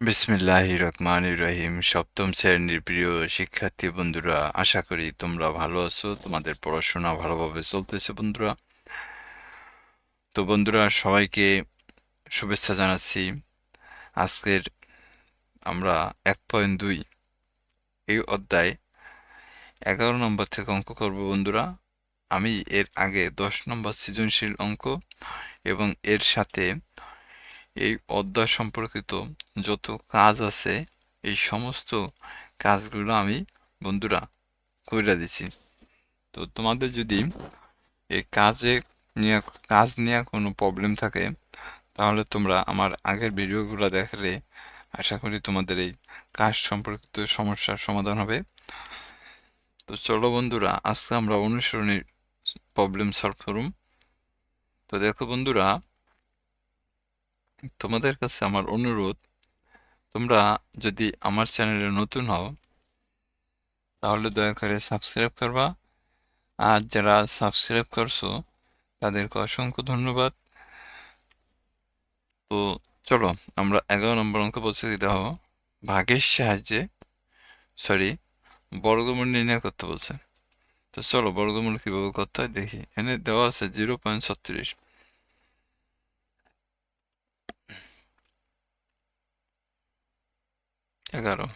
বিসমিল্লাহ রহমান রহিম সপ্তম শ্রেণির প্রিয় শিক্ষার্থী বন্ধুরা, আশা করি তোমরা ভালো আছো। তোমাদের পড়াশোনা ভালোভাবে চলতেছে বন্ধুরা। তো বন্ধুরা, সবাইকে শুভেচ্ছা জানাচ্ছি। আজকের আমরা এক পয়েন্ট দুই এই অধ্যায় এগারো নম্বর থেকে অঙ্ক করব বন্ধুরা। আমি এর আগে দশ নম্বর সৃজনশীল অঙ্ক এবং এর সাথে এই অধ্যায় সম্পর্কিত যত কাজ আছে, এই সমস্ত কাজগুলো আমি বন্ধুরা করে দিছি। তো তোমাদের যদি এই কাজে নিয়ে, কাজ নিয়ে কোনো প্রবলেম থাকে, তাহলে তোমরা আমার আগের ভিডিওগুলো দেখালে আশা করি তোমাদের এই কাজ সম্পর্কিত সমস্যার সমাধান হবে। তো চলো বন্ধুরা, আজকে আমরা অনুসরণের প্রবলেম সলভ করুম। তো দেখো বন্ধুরা তোমাদের কাছে আমার অনুরোধ, তোমরা যদি আমার চ্যানেলে নতুন হও, তাহলে দয়া করে সাবস্ক্রাইব করবা। আর যারা সাবস্ক্রাইব করছ, তাদেরকে অসংখ্য ধন্যবাদ। তো চলো, আমরা এগারো নম্বর অঙ্ক বলছি দেখো ভাগের সাহায্যে সরি বর্গমূল নির্ণয় করতে বলছে। তো চলো, বর্গমূল কীভাবে করতে হয় দেখি। এখানে দেওয়া আছে জিরো পয়েন্ট ছত্রিশ। এগারো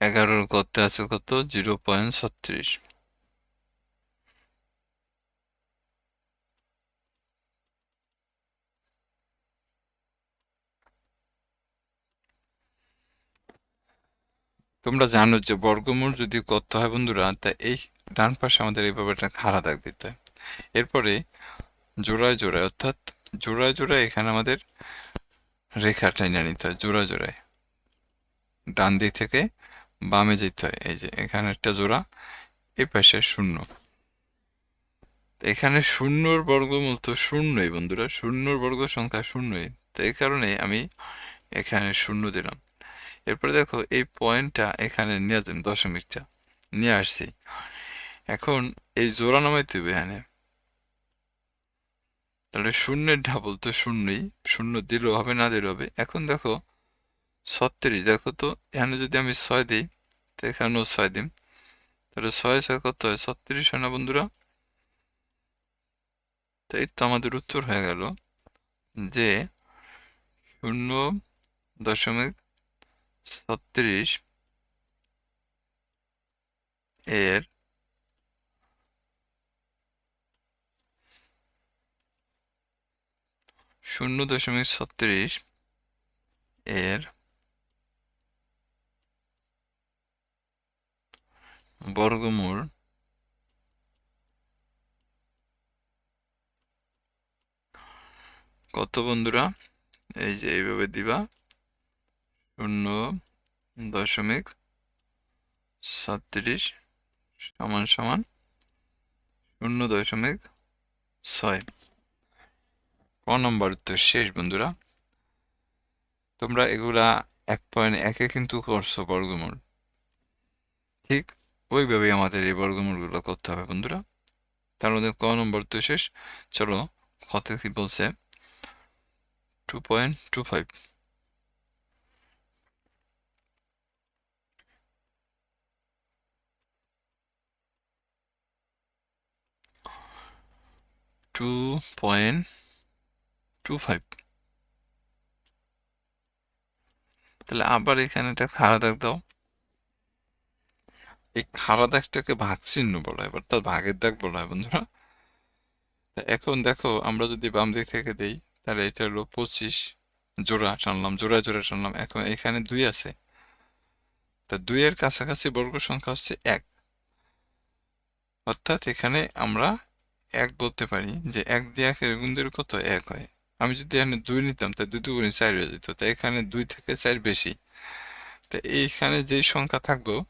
এগারোর করতে আছে কত জিরো পয়েন্ট ছত্রিশ তোমরা জানো যে বর্গমূল যদি করতে হয় বন্ধুরা, তা এই ডান পাশে আমাদের এইভাবে একটা খাড়া দাগ দিতে হয় এরপরে জোড়ায় জোড়ায়, অর্থাৎ জোড়ায় জোড়ায় এখানে আমাদের রেখা টেনে নিতে হয়, জোড়ায় জোড়ায়। ডান দিক থেকে বামে যেতে হয়, এই যে এখানে একটা জোড়া এই পাশে শূন্য। এখানে শূন্যর বর্গমূল তো শূন্যই বন্ধুরা, শূন্যর বর্গ সংখ্যা শূন্যই, তো এই কারণে আমি এখানে শূন্য দিলাম। এরপরে দেখো, এই পয়েন্টটা এখানে নিয়ে যান দশমিকটা। নিয়ে আসছি। এখন এই জোড়া নামাইতে হবে এখানে। তাহলে শূন্যের ঢাবল তো শূন্যই। শূন্য দিলেও হবে, না দিলেও হবে। এখন দেখো, ছত্রিশ। দেখো তো, এখানে যদি আমি ছয় দিই, তো এখানেও ছয় দিন তাহলে ছয় ছয় কত হয়? ছত্রিশ হয় না বন্ধুরা? তো এই তো আমাদের উত্তর হয়ে গেল যে শূন্য দশমিক ছত্রিশ এর শূন্য দশমিক ছত্রিশ এর বর্গমূল কত বন্ধুরা? এই যে এইভাবে দিবা। শূন্য দশমিক ছত্রিশ সমান সমান শূন্য দশমিক ছয়। ক নম্বর উত্তর শেষ, বন্ধুরা। তোমরা এগুলা এক পয়েন্ট একে কিন্তু করছ বর্গমূল। ঠিক ওইভাবেই আমাদের এই বর্গমূলগুলো করতে হবে, বন্ধুরা। তার মধ্যে ক নম্বর তো শেষ। চলো কত কি বলছে? Two point two five two point two five তাহলে আবার এখানে একটা খাড়া দাগ দাও। এই খাড়া দাগটাকে ভাগ চিহ্ন বলা হয়, অর্থাৎ ভাগের দাগ বলা হয়, বন্ধুরা। এখন দেখো, আমরা যদি বাম দিক থেকে দেই, তাহলে এটা হলো পঁচিশ জোড়া টানলাম, জোড়া জোড়া টানলাম। এখন এখানে দুই আছে। তা দুইয়ের কাছাকাছি বর্গ সংখ্যা হচ্ছে এক। অর্থাৎ এখানে আমরা এক বলতে পারি যে এক দিয়ে একের গুণ কত এক হয়? আমি যদি এখানে দুই নিতাম তাই দুই দুগুণে চার হয়ে যেত। তাই এখানে দুই থেকে চার বেশি। তা এইখানে যেই সংখ্যা থাকব,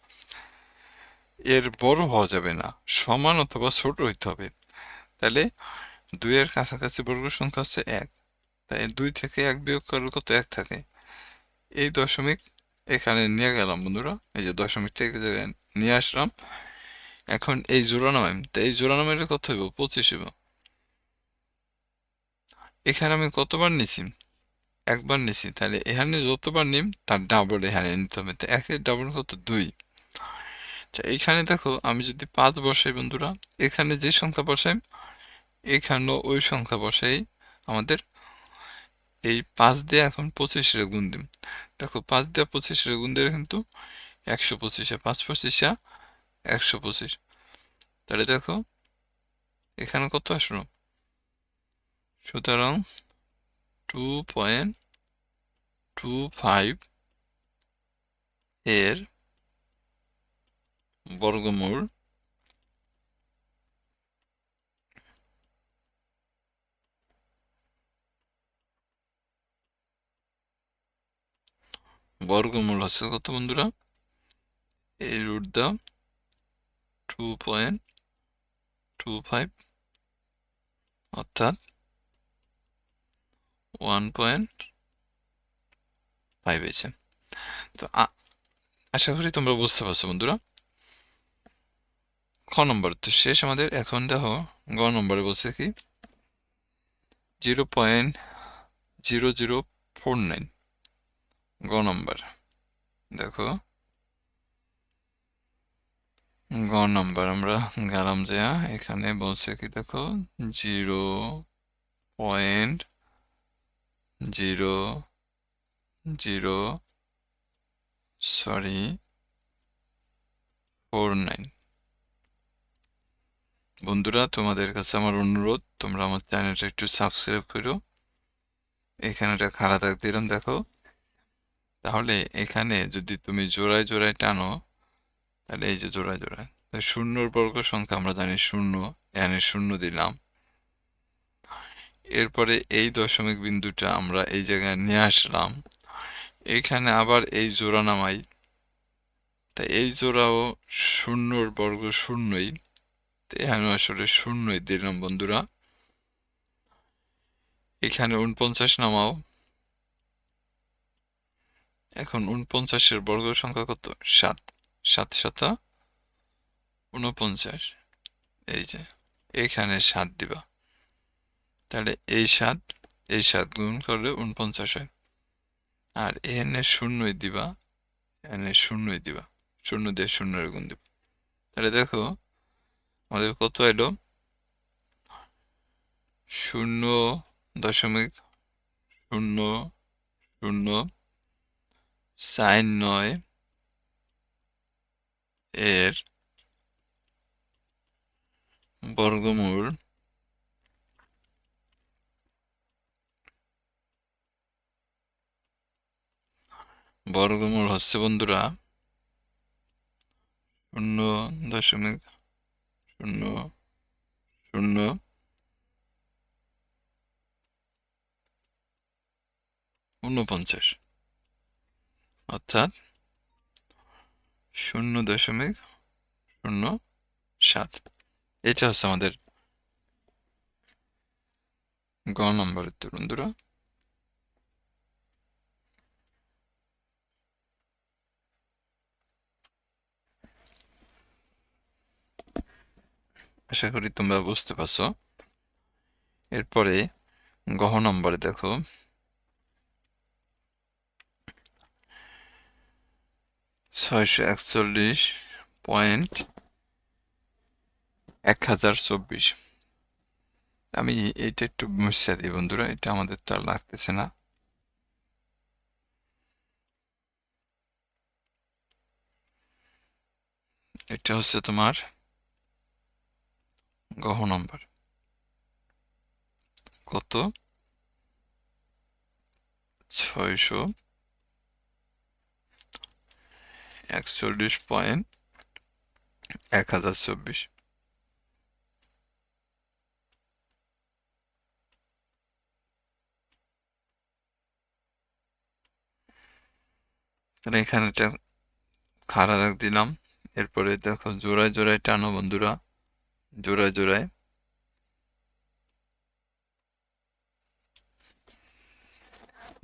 এর বড় হওয়া যাবে না। সমান অথবা ছোট হইতে হবে। তাহলে দুইয়ের কাছাকাছি বর্গ সংখ্যা হচ্ছে এক। তাই দুই থেকে এক বিয়োগ করলে কত এক থাকে? এই দশমিক এখানে নিয়ে গেলাম বন্ধুরা। এই যে দশমিক থেকে নিয়ে আসলাম। এখন এই জোড়া নামাইম তো এই জোড়া নামাইলে কত হইব? পঁচিশ হইব। এখানে আমি কতবার নিছি? একবার নিছি, তাহলে এখানে যতবার নিম, তার ডাবল এখানে নিতে হবে। তো একের ডাবল কত? দুই। আচ্ছা এইখানে দেখো, আমি যদি পাঁচ বসাই বন্ধুরা, এখানে যে সংখ্যা বসাই, এখানেও ওই সংখ্যা বসাই আমাদের। এই পাঁচ দিয়ে এখন পঁচিশের গুণ দিম। দেখো, পাঁচ দিয়ে পঁচিশের গুণ দিলে কিন্তু একশো পঁচিশে, পাঁচ পঁচিশা একশো পঁচিশ। তাহলে দেখো, এখানে কত আসলো? সুতরাং টু পয়েন্ট টু ফাইভ এর বর্গমূল বর্গমূল হচ্ছে কত বন্ধুরা? এই রুট দাও টু পয়েন্ট টু ফাইভ অর্থাৎ ওয়ান পয়েন্ট ফাইভ এসে তো আশা করি তোমরা বুঝতে পারছ বন্ধুরা। খ নম্বর, তো শেষ আমাদের। এখন দেখো, গ নম্বরে বলছে কি? Zero point zero zero four nine গ নম্বর, দেখো। গ নম্বর আমরা গেলাম যে, এখানে বলছে কি দেখো, zero point zero zero, sorry, four nine. বন্ধুরা, তোমাদের কাছে আমার অনুরোধ, তোমরা আমার চ্যানেলটা একটু সাবস্ক্রাইব করো। এখানে একটা খাড়া দাগ দিলাম, দেখো। তাহলে এখানে যদি তুমি জোড়ায় জোড়ায় টানো তাহলে এই যে জোড়ায় জোড়ায়। তাই শূন্যর বর্গ সংখ্যা আমরা জানি শূন্য, এখানে শূন্য দিলাম। এরপরে এই দশমিক বিন্দুটা আমরা এই জায়গায় নিয়ে আসলাম। এখানে আবার এই জোড়া নামাই। তাই এই জোড়াও শূন্যর বর্গ শূন্যই। তো এখানে আসলে শূন্যই দিলাম বন্ধুরা। এখানে উনপঞ্চাশ নামাও। এখন উনপঞ্চাশের বর্গ সংখ্যা কত? সাত। সাত সাতা উনপঞ্চাশ এই যে, এখানে সাত দিবা। তাহলে এই সাত এই সাত গুণ করলে উনপঞ্চাশ হয়। আর এখানে শূন্যই দিবা, এখানে শূন্যই দিবা। শূন্য দিয়ে শূন্যের গুণ দিবা। তাহলে দেখো, আমাদের কত এলো? শূন্য দশমিক শূন্য শূন্য, সাইন নয় এর বর্গমূল বর্গমূল হচ্ছে বন্ধুরা শূন্য দশমিক শূন্য শূন্য ঊনপঞ্চাশ। অর্থাৎ শূন্য দশমিক শূন্য সাত। এটা হচ্ছে আমাদের গ নম্বর উত্তর বন্ধুরা আশা করি তোমরা বুঝতে পারছ। এরপরে গহ নম্বরে দেখো। ছয়শো একচল্লিশ পয়েন্ট এক হাজার চব্বিশ। আমি এইটা একটু মুছে দিই বন্ধুরা, এটা আমাদের তো আর লাগতেছে না। এটা হচ্ছে তোমার গহ নম্বর। কত? ছয়শো একচল্লিশ পয়েন্ট এক হাজার চব্বিশ। তাহলে এখানে একটা খাড়া দাগ দিলাম। এরপরে দেখো জোড়ায় জোড়ায় টানো বন্ধুরা, জোড়ায় জোড়ায়।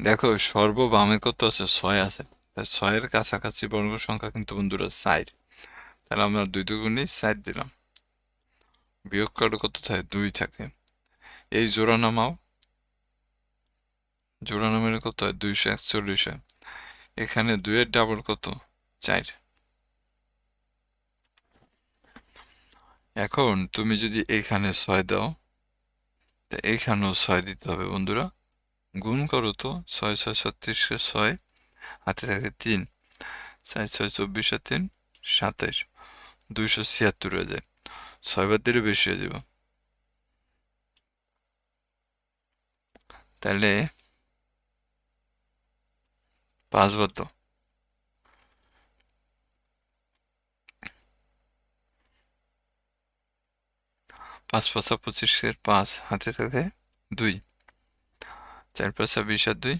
দেখো সর্ববামে কত আছে? ছয় আছে। ছয়ের কাছাকাছি বর্গ সংখ্যা কিন্তু বন্ধুরা চার। তাহলে আমরা দুই দুগুণি সাইড দিলাম। বিয়োগ করে কত থাকে? দুই থাকে। এই জোড়া নামাও। জোড়া নামের কত হয়? দুইশো একচল্লিশে। এখানে দুইয়ের ডাবল কত? চার। এখন তুমি যদি এখানে ছয় দাও, তা এখানেও ছয় দিতে হবে বন্ধুরা। গুণ করো তো, ছয় ছয়, ছত্রিশকে ছয় হাতে থাকে তিন। ছয় ছয়, চব্বিশ আর তিন, সাতাইশ। দুইশো ছিয়াত্তর হয়ে যায়। ছয় বার দিলে বেশি হয়ে যাবে। তাহলে পাঁচ বার দাও। পাঁচ পাঁচা পঁচিশের পাঁচ, হাতে থাকে দুই। চার পাঁচা বিশ আর দুই,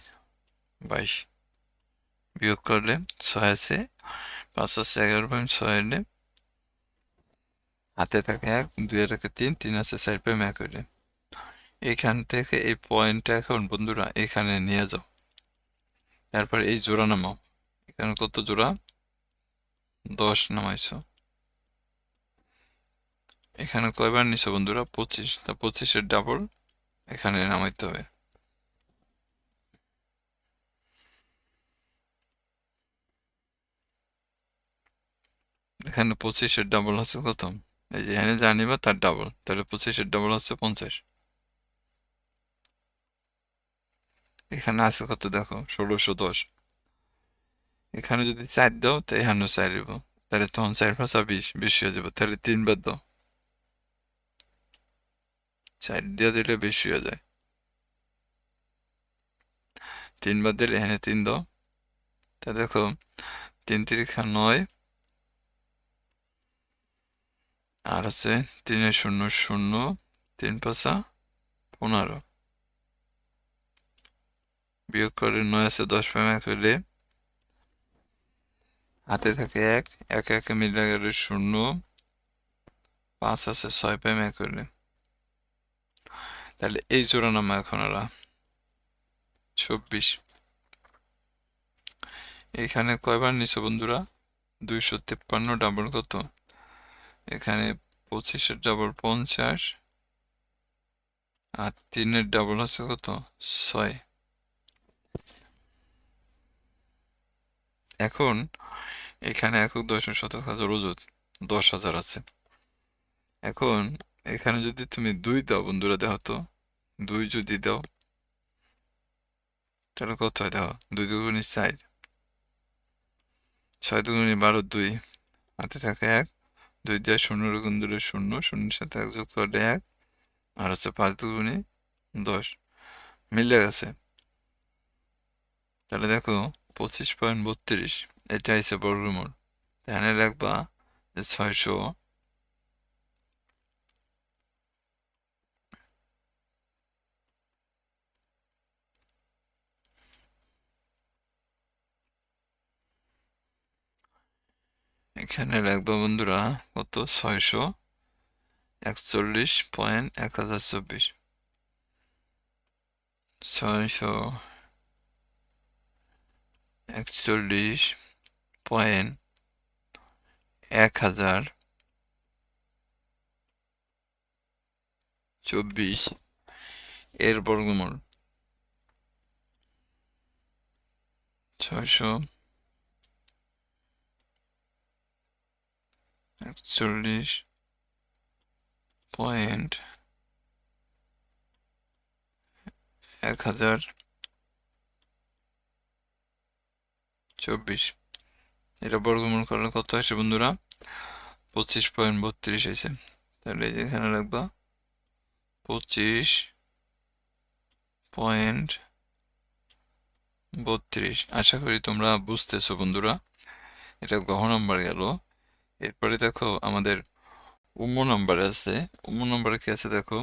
বাইশ। বিয়োগ করলে ছয় আছে, পাঁচ আছে এগারো পয়েন্ট ছয় এলে হাতে থাকে এক, দুই থাকে তিন তিন আছে চার পয়েন্ট এক হইলে এখান থেকে এই পয়েন্টটা এখন বন্ধুরা এখানে নিয়ে যাও। তারপর এই জোড়া নামাও। এখানে কত জোড়া? দশ নামাইছো। এখানে কয়বার নিছো বন্ধুরা? পঁচিশ। তা পঁচিশের ডাবল এখানে নামাইতে হবে। এখানে পঁচিশের ডাবল হচ্ছে কত এই যে এখানে যা নিবা তার ডাবল তাহলে পঁচিশের ডাবল হচ্ছে পঞ্চাশ। এখানে আছে কত দেখো? ষোলোশো দশ। এখানে যদি চার দাও, তো এখানেও চার দিব তাহলে তখন চার পাঁচা বিশ, বেশি হয়ে যাবে। তাহলে তিনবার দাও। চার দিয়ে দিলে বেশি হয়ে যায়। তিনবার দিলে এখানে তিন দাও। তা দেখো, তিন তিরিখা নয় আর আছে তিনের শূন্য শূন্য, তিন পাঁচা পনেরো। বিয়োগ করে নয় আছে দশ প্রেম এক হাতে থাকে এক এক একে মিলে গেলে শূন্য, পাঁচ আছে ছয় প্রেম এক হইলে। তাহলে এই জোড়া নামা এখন ওরা। চব্বিশ। এখানে কয়বার নিছো বন্ধুরা? দুইশো তেপ্পান্ন, ডাবল কত? এখানে পঁচিশের ডাবল পঞ্চাশ আর তিনের ডাবল হচ্ছে কত? ছয়। এখন এখানে একক দশম শতক হাজার ওজুদ দশ হাজার আছে। এখন এখানে যদি তুমি দুই দাও, বন্ধুরা দেখো তো, দুই যদি দাও, তাহলে কত হয় দেখো? দুই দুগুণি চার, ছয় দুগুণি বারো দুই, হাতে থাকে এক দুই দেয় শূন্য গুণ দূরে শূন্য, শূন্যের সাথে এক যুক্ত হলে এক আর হচ্ছে পাঁচ দুগুণে দশ। মিলে গেছে। তাহলে দেখো, পঁচিশ পয়েন্ট বত্রিশ এটা হচ্ছে বর্গমূল। এখানে রাখবা যে ছয়শো এখানে রাখব বন্ধুরা, কত? ছয়শো একচল্লিশ পয়েন্ট এক হাজার চব্বিশ। ছয়শো একচল্লিশ পয়েন্ট এক হাজার চব্বিশ এর বর্গমূল। ছয়শো একচল্লিশ পয়েন্ট এক হাজার চব্বিশ। এটা বর্গমূল করলে কত আসে বন্ধুরা? পঁচিশ পয়েন্ট বত্রিশ এসে তাহলে এখানে রাখবা। পঁচিশ পয়েন্ট বত্রিশ। আশা করি তোমরা বুঝতেছো বন্ধুরা। এটা গহ নাম্বার গেল। এরপরে দেখো আমাদের উম্ম নাম্বার আছে। উম্ম নাম্বারে কি আছে দেখো?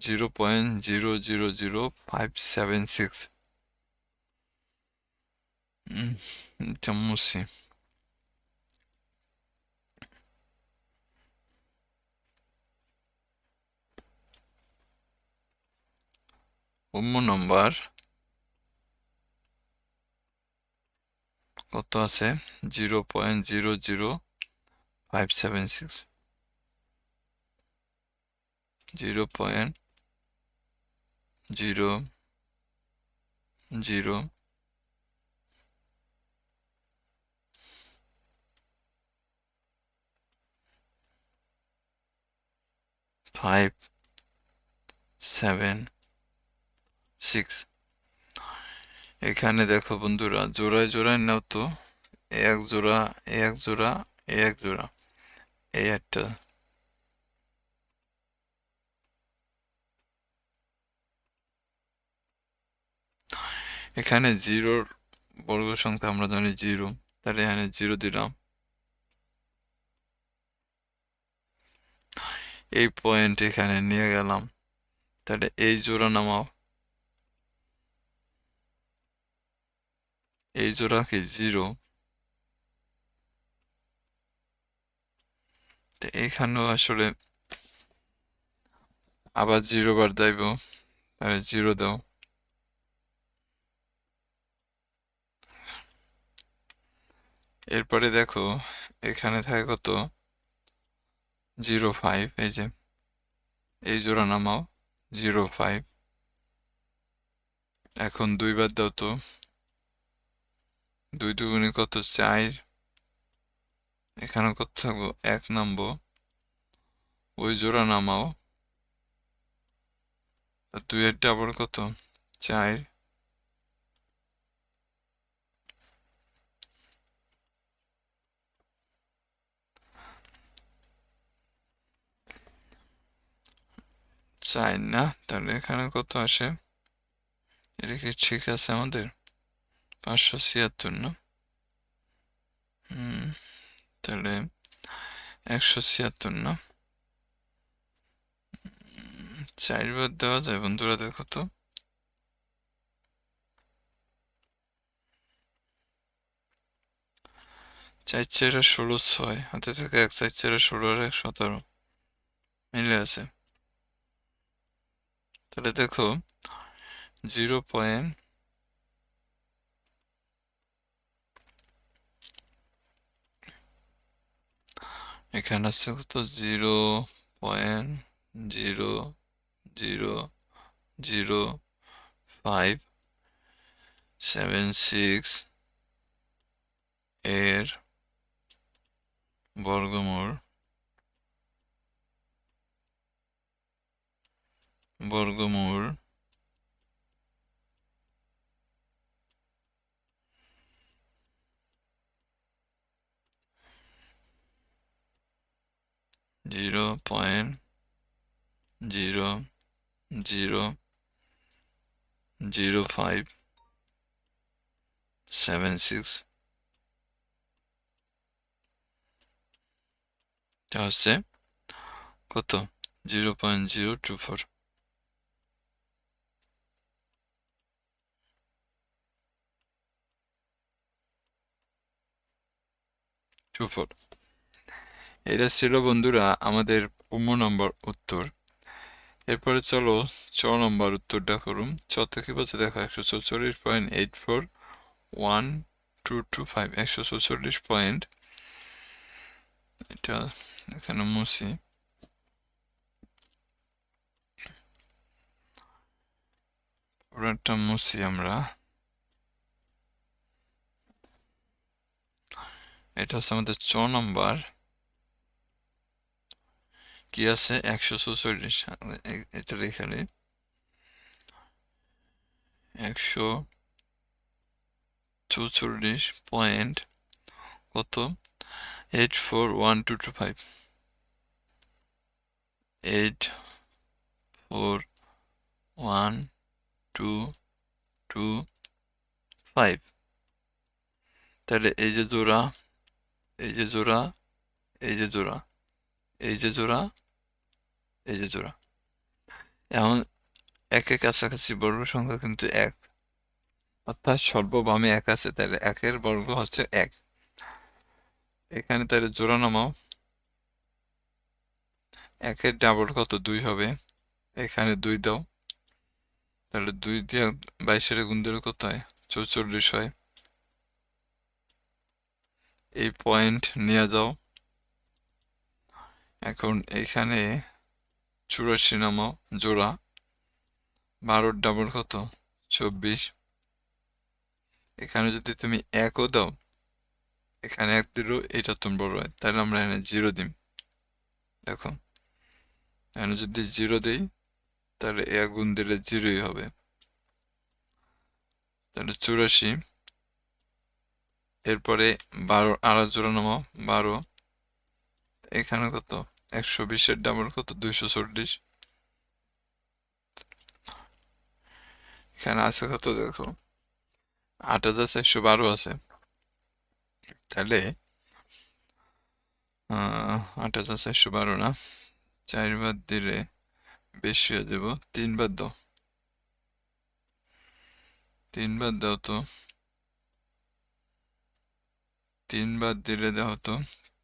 Zero point zero zero zero five seven six মুছি উম্ম নাম্বার কত আছে? Zero point zero zero five seven six zero point zero zero five seven six এখানে দেখো বন্ধুরা, জোড়ায় জোড়ায় নাও তো। এক জোড়া এক জোড়া এক জোড়া। এই একটা এখানে জিরোর বর্গ সংখ্যা আমরা জানি জিরো, তাহলে এখানে জিরো দিলাম। এই পয়েন্ট এখানে নিয়ে গেলাম। তাহলে এই জোড়া নামাও। এই জোড়া কি জিরো? তো এখানেও আসলে আবার জিরো বার দেব, তাহলে জিরো দাও। এরপরে দেখো, এখানে থাকে কত? জিরো ফাইভ এই যে, এই জোড়া নামাও জিরো ফাইভ এখন দুইবার দাও তো। দুই দুগুণে কত? চার। এখানে কত থাকব, এক নামবো ওই জোড়া নামাও। আর দুইয়ের ডাবল কত? চার। চার না? তাহলে এখানে কত আসে? এটা কি ঠিক আছে আমাদের? পাঁচশো ছিয়াত্তর না? হুম। তাহলে একশো ছিয়াত্তর, না? চারবার দেওয়া যায়, বন্ধুরা দেখো তো। চার চারে ষোলো ছয়, হাতে থেকে এক, চার চারে ষোলো আর এক, সতেরো। মিলে আছে। তাহলে দেখো, জিরো পয়েন্ট এখানে আছে কত? Zero point zero zero zero five seven six এর বর্গমূল বর্গমূল zero point zero zero zero five seven six. এটা হচ্ছে কত? Zero point zero two four. Two four. এটা ছিল বন্ধুরা আমাদের উম নম্বর উত্তর। এরপরে চলো চ নম্বর উত্তরটা করুন। চ থেকে বলছে দেখো একশো চৌচল্লিশ point eight four one two two five একশো চৌচল্লিশ পয়েন্ট এটা এখানে মুছি। পুরোটা মুছি আমরা। এটা হচ্ছে আমাদের ছ নম্বর। কি আছে? একশো চৌচল্লিশ এটা এখানে একশো চৌচল্লিশ পয়েন্ট কত? Eight four one two two five. Eight four one two two five. তাহলে এই যে জোড়া, এই যে জোড়া, এই যে জোড়া, এই যে জোড়া এই যে জোড়া। এখন একের কাছাকাছি বর্গ সংখ্যা কিন্তু এক। অর্থাৎ সর্ববামে এক আছে, তাহলে একের বর্গ হচ্ছে এক। এখানে তাহলে জোড়া নামাও। একের ডাবল কত? দুই হবে। এখানে দুই দাও। তাহলে দুই দিয়ে বাইশের গুণ দিলে কত হয়? চৌচল্লিশ হয়। এই পয়েন্ট নিয়ে যাও। এখন এইখানে চুরাশি নামও জোড়া, বারোর ডাবল কত? চব্বিশ। এখানে যদি তুমি একও দাও, এখানে এক দিল, এটা তুমি বড় হয়, তাহলে আমরা এখানে জিরো দিম। দেখো, এখানে যদি জিরো দিই, তাহলে এক গুণ দিলে জিরোই হবে। তাহলে চুরাশি। এরপরে বারো আড়াই জোড়া নামাও, বারো। এখানে কত? একশো বিশের ডাবল কত? দুইশো চল্লিশ। এখানে আছে কত দেখো? আট হাজার চারশো বারো আছে। তাহলে আট হাজার চারশো বারো না? চারবার দিলে বেশি হয়ে যাব। তিনবার দাও। তিনবার দাও তো। তিনবার দিলে দাও তো,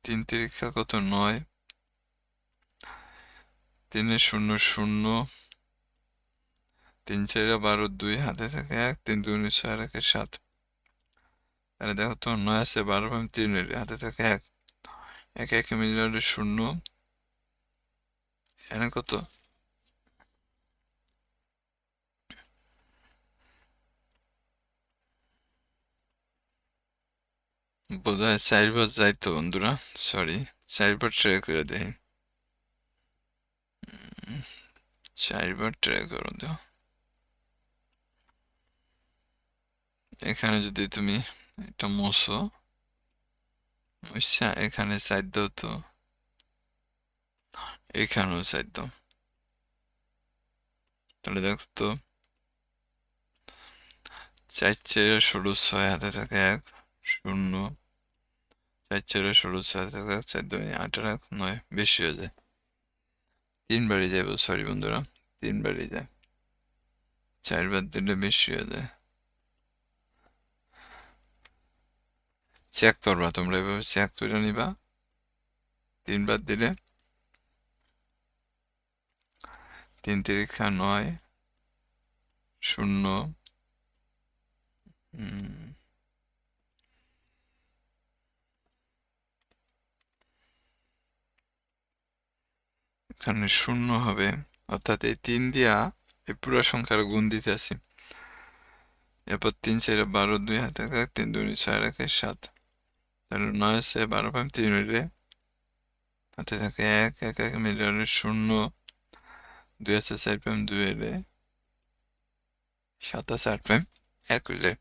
তিন তিরিক্ষা কত? নয়। তিনে শূন্য শূন্য তিন চারে বারো দুই হাতে থাকে এক তিন দুই ছয় একে সাত। তাহলে দেখো তো নয় আছে বারো পাম তিন হাতে থাকে এক। এক এক মিলিয়নে শূন্য। এখানে কত? বোধ হয় চারবার যাইতো বন্ধুরা সরি চারবার ট্রাই করে উম, চারবার ট্রাই করো, দাও। এখানে যদি তুমি এটা মোছো মুছা এখানে সাইড তো। এখানেও সাইড তাহলে দেখো তো, চার চারে ষোলো, ছয় হাতে থাকে এক, শূন্য। চার চারে ষোলো, ছয় হাতে থাকে এক, চার দুই, আট এক নয়, বেশি হয়ে যায়। তিনবারই যাব সরি বন্ধুরা তিনবারই যায় চারবার দিলে বেশি হয়ে যায় চেক করবা তোমরা এভাবে চেক করে নিবা তিনবার দিলে তিন তিরিক্ষা নয় শূন্য উম, এখানে শূন্য হবে। অর্থাৎ এই তিন দিয়া এই পুরো সংখ্যার গুণ দিতে আসি। এরপর তিন চারে বারো, দুই হাতে এক তিন দুই ছয় রাখে সাত। তাহলে নয় আছে বারো পাম তিন মিলে হাতে থাকে এক এক এক মিলিয়নের শূন্য। দুই আছে চার পাম দুই এলে সাত আছে আট পাম এক হইলে।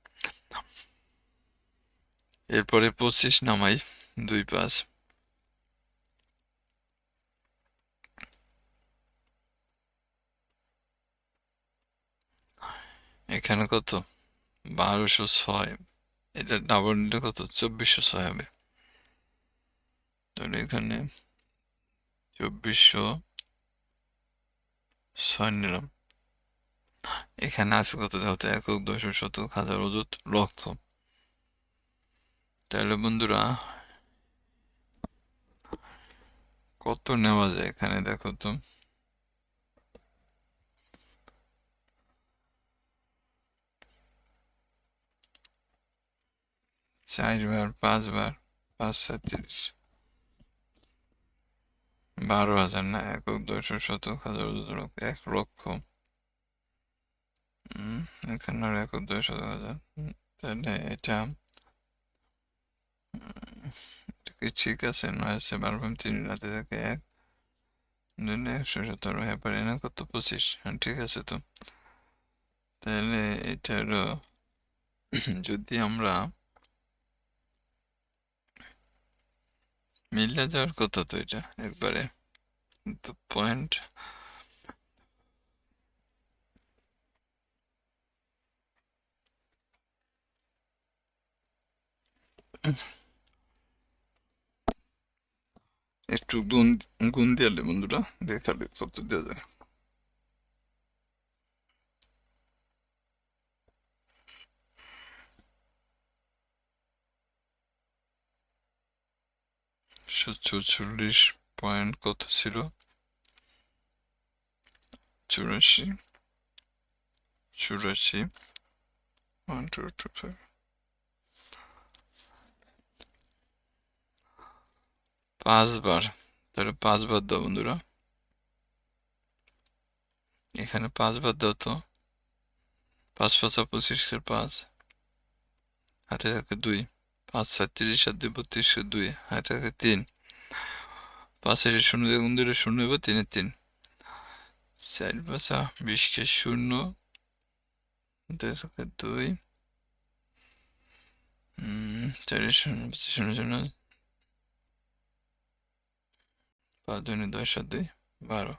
এরপরে পঁচিশ নামাই দুই পাঁচ। এখানে কত? বারোশো ছয়। এটা ডাবল নিলে কত? চব্বিশশো ছয় হবে। তাহলে এখানে চব্বিশশো ছয় নিলাম। এখানে আছে কত? দেখো, একক, দশক, শতক, হাজার, অযুত, লক্ষ। তাহলে বন্ধুরা, কত নেওয়া যায় এখানে? দেখো তো। চারবার পাঁচবার পাঁচ সাতত্রিশ বারো হাজার না একক দশক শতক হাজার লক্ষ এক লক্ষ। এখানে একক দশ হাজার। ঠিক আছে? নয় আছে, বারো তিন, রাতে থাকে এক। দুই একশো সতেরো হ্যাঁ পারে না, কত? পঁচিশ। হ্যাঁ ঠিক আছে তো। তাহলে এটা হলো, যদি আমরা মিলে যাওয়ার কথা তো এটা, একবারে কিন্তু পয়েন্ট একটু গুন গুন দিয়ালে বন্ধুরা দেখালে কত দেওয়া যায়। চৌচল্লিশ পয়েন্ট কত ছিল? চুরাশি। চুরাশি পাঁচবার। তাহলে পাঁচ বাদ দাও বন্ধুরা। এখানে পাঁচ বাদ দাও তো। পাঁচ পাঁচা পঁচিশের পাঁচ। হাতে থাকে দুই। পাঁচ সাত তিরিশ, সাত, দুই বত্রিশের দুই হাতে থাকে তিন। পাঁচের শূন্য দিয়ে গুণ শূন্য হবে তিনের তিন। চার, পাঁচা বিশকে শূন্য, দুই থাকে দুই। চারের শূন্য শূন্য শূন্য। পাঁচ, দুই দশ, সাত, দুই, বারো।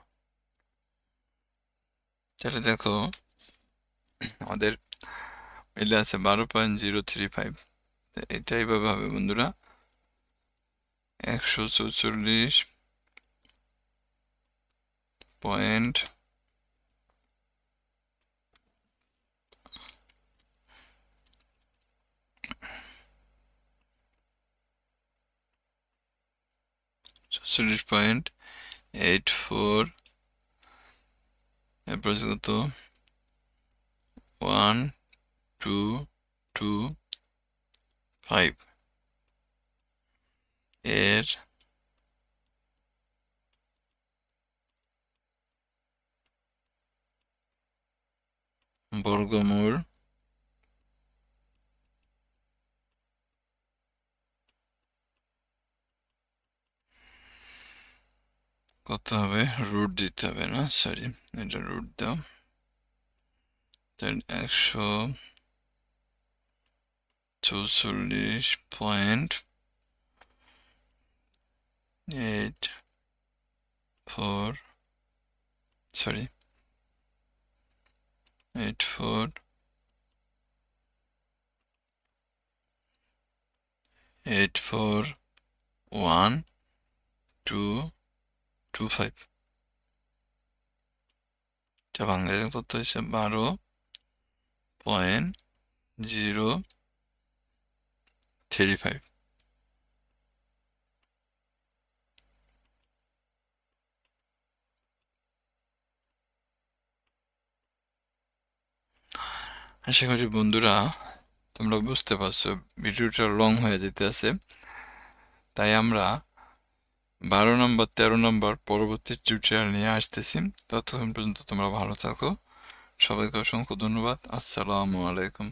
তাহলে দেখো, আমাদের মিলে আছে বারো পয়েন্ট জিরো থ্রি ফাইভ। এটা এইভাবে হবে বন্ধুরা। একশো চৌচল্লিশ পয়েন্ট চৌচল্লিশ পয়েন্ট এইট ফোর এরপর কত? ওয়ান টু টু ফাইভ এর বর্গমূল কত হবে? রুট দিতে হবে না? সরি এটা রুট দাও। একশো চৌচল্লিশ point eight four sorry eight four eight four one two two five এটা বাংলায় কত হয়েছে বারো পয়েন্ট জিরো ফাইভ আশা করি বন্ধুরা তোমরা বুঝতে পারছ, ভিডিওটা লং হয়ে যেতে আছে তাই আমরা বারো নম্বর, তেরো নম্বর পরবর্তী টিউটোরিয়াল নিয়ে আসতেছি। ততক্ষণ পর্যন্ত তোমরা ভালো থাকো। সবাইকে অসংখ্য ধন্যবাদ। আসসালামু আলাইকুম।